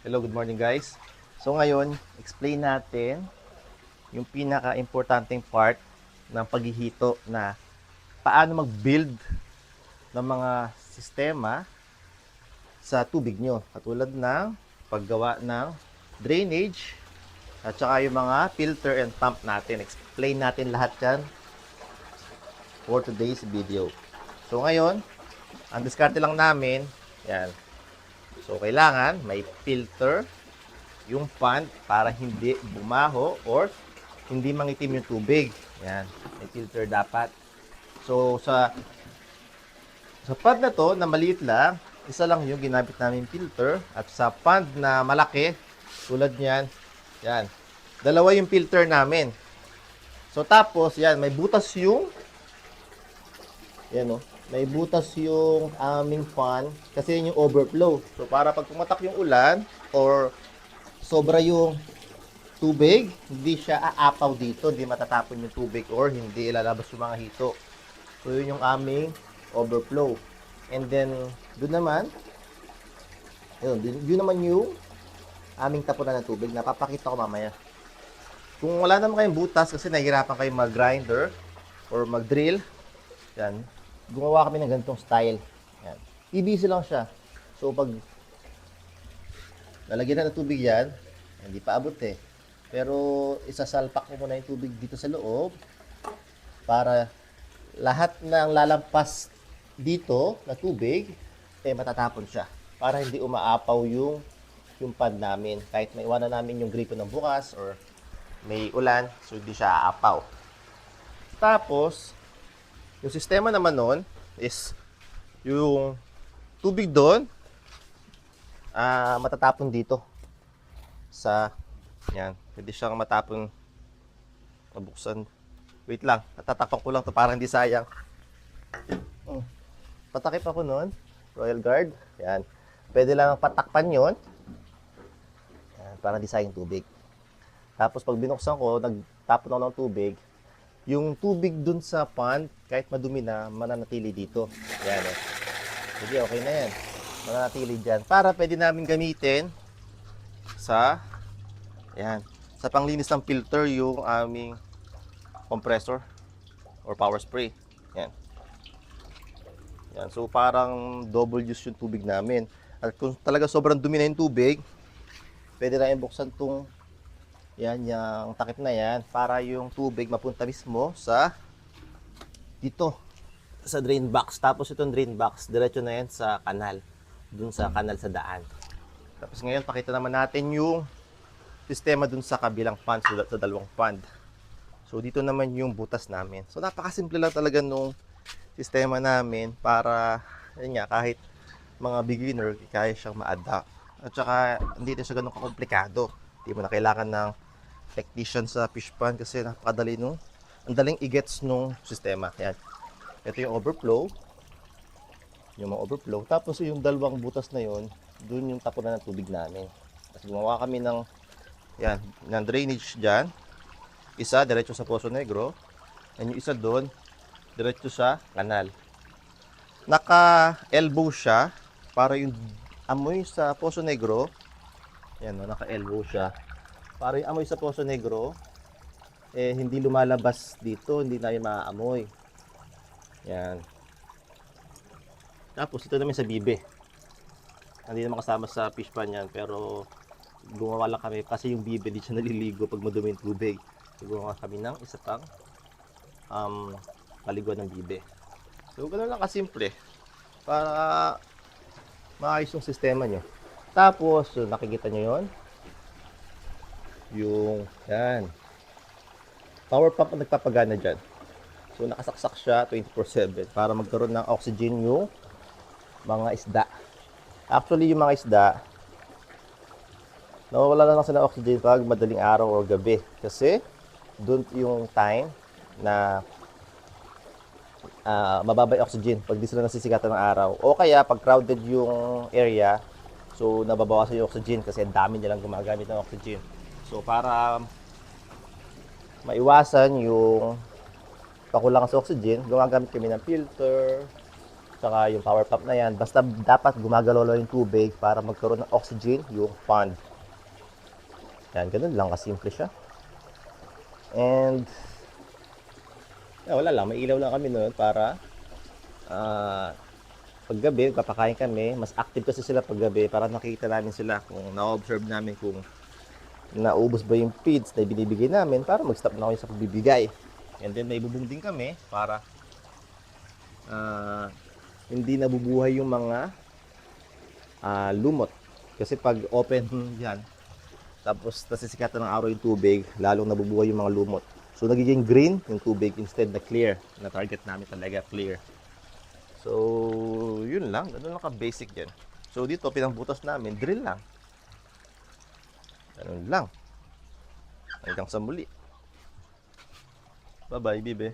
Hello, good morning guys. So ngayon, explain natin yung pinaka-importanting part ng paghihito na paano mag-build ng mga sistema sa tubig nyo. Katulad ng paggawa ng drainage at saka yung mga filter and pump natin. Explain natin lahat yan for today's video. So ngayon, ang diskarte lang namin, yan, So, kailangan may filter yung pond para hindi bumaho or hindi mangitim yung tubig. Yan. May filter dapat. So, sa sa pond na to, na maliit lang, isa lang yung ginamit namin filter. At sa pond na malaki, tulad niyan, yan. Dalawa yung filter namin. So, tapos, yan, may butas yung yan o. May butas yung aming fan kasi yun yung overflow. So para pag pumatak yung ulan or sobra yung tubig, hindi siya aapaw dito, hindi matatapon yung tubig or hindi ilalabas yung mga hito. So yun yung aming overflow. And then doon naman yun, yun, naman yung aming tapunan ng tubig. Napapakita ko mamaya. Kung wala naman kayong butas kasi nahihirapan kayo mag-grinder or mag-drill, yan, gumawa kami ng ganitong style. Yan. PVC lang siya. So, pag lalagyan na ng tubig yan, hindi pa abot eh. Pero, isasalpak ko muna yung tubig dito sa loob para lahat ng lalampas dito na tubig, eh matatapon siya. Para hindi umaapaw yung yung pad namin. Kahit may iwanan namin yung gripo ng bukas or may ulan, so hindi siya aapaw. Tapos, yung sistema naman nun is yung tubig doon ah matatapon dito sa yan. Pwede siyang matapon mabuksan. Wait lang, natatakpan ko lang to para hindi sayang. Oh. Patakip ako noon, Royal Guard. Yan. Pwede lang patakpan yon. Para hindi sayang tubig. Tapos pag binuksan ko, nagtapon ako ng tubig, yung tubig dun sa pond, kahit madumi na, mananatili dito. Yan eh. Sige, okay na yan. Mananatili dyan. Para pwede namin gamitin sa, yan, sa panglinis ng filter yung aming compressor or power spray. Yan. Yan. So, parang double use yung tubig namin. At kung talaga sobrang dumi na yung tubig, pwede na buksan tong yan, yung takip na yan para yung tubig mapunta mismo sa dito sa drain box. Tapos itong drain box, diretso na yan sa kanal. Dun sa kanal sa daan. Tapos ngayon, pakita naman natin yung sistema dun sa kabilang pond, sa, sa dalawang pond. So dito naman yung butas namin. So napakasimple lang talaga nung sistema namin para, yun nga, kahit mga beginner, kaya siyang ma-adapt. At saka, hindi din siya ganun kakomplikado. Hindi mo na kailangan ng technician sa fish pond kasi napakadali nung ang daling i-gets nung sistema. Yan. Ito yung overflow. Yung mga overflow. Tapos yung dalawang butas na yon, dun yung tapunan ng tubig namin. Tapos gumawa kami ng yan, ng drainage dyan. Isa, diretso sa Poso Negro. And yung isa doon, diretso sa kanal. Naka-elbow siya para yung amoy sa Poso Negro, yan no, naka-elbow siya. Para yung amoy sa Poso Negro, eh, hindi lumalabas dito, hindi yung maaamoy. Yan. Tapos ito naman sa bibe. Hindi naman kasama sa fish pan yan, pero gumawa lang kami kasi yung bibe di siya naliligo pag madumi yung tubig. So, gumawa kami ng isa pang um, paliguan ng bibe. So, ganun lang kasimple. Para maayos yung sistema nyo. Tapos, so, nakikita nyo yon Yung, yan. Power pump ang nagpapagana dyan. So, nakasaksak siya 24-7 para magkaroon ng oxygen yung mga isda. Actually, yung mga isda, nawawala na lang sila oxygen pag madaling araw o gabi. Kasi, doon yung time na ah, mababa yung oxygen pag di sila nasisikatan ng araw. O kaya, pag crowded yung area, so nababawasan yung oxygen kasi dami nilang gumagamit ng oxygen. So, para maiwasan yung pakulangan sa oxygen, gumagamit kami ng filter, tsaka yung power pump na yan. Basta dapat gumagalaw lang yung tubig para magkaroon ng oxygen yung pond. Yan, ganun lang kasimple siya. And, eh, wala lang, may ilaw lang kami noon para ah paggabi, papakain kami, mas active kasi sila paggabi para nakikita namin sila kung na-observe namin kung naubos ba yung feeds na binibigay namin para mag-stop na kami sa pagbibigay. And then may din kami para ah, hindi nabubuhay yung mga ah, lumot. Kasi pag open yan, tapos nasisikatan ng araw yung tubig, lalong nabubuhay yung mga lumot. So nagiging green yung tubig instead na clear. Na target namin talaga clear. So, yun lang. Ganun lang ka-basic yan. So, dito, pinangbutas namin, drill lang. Ganun lang. Hanggang sa muli. Bye-bye, bibe.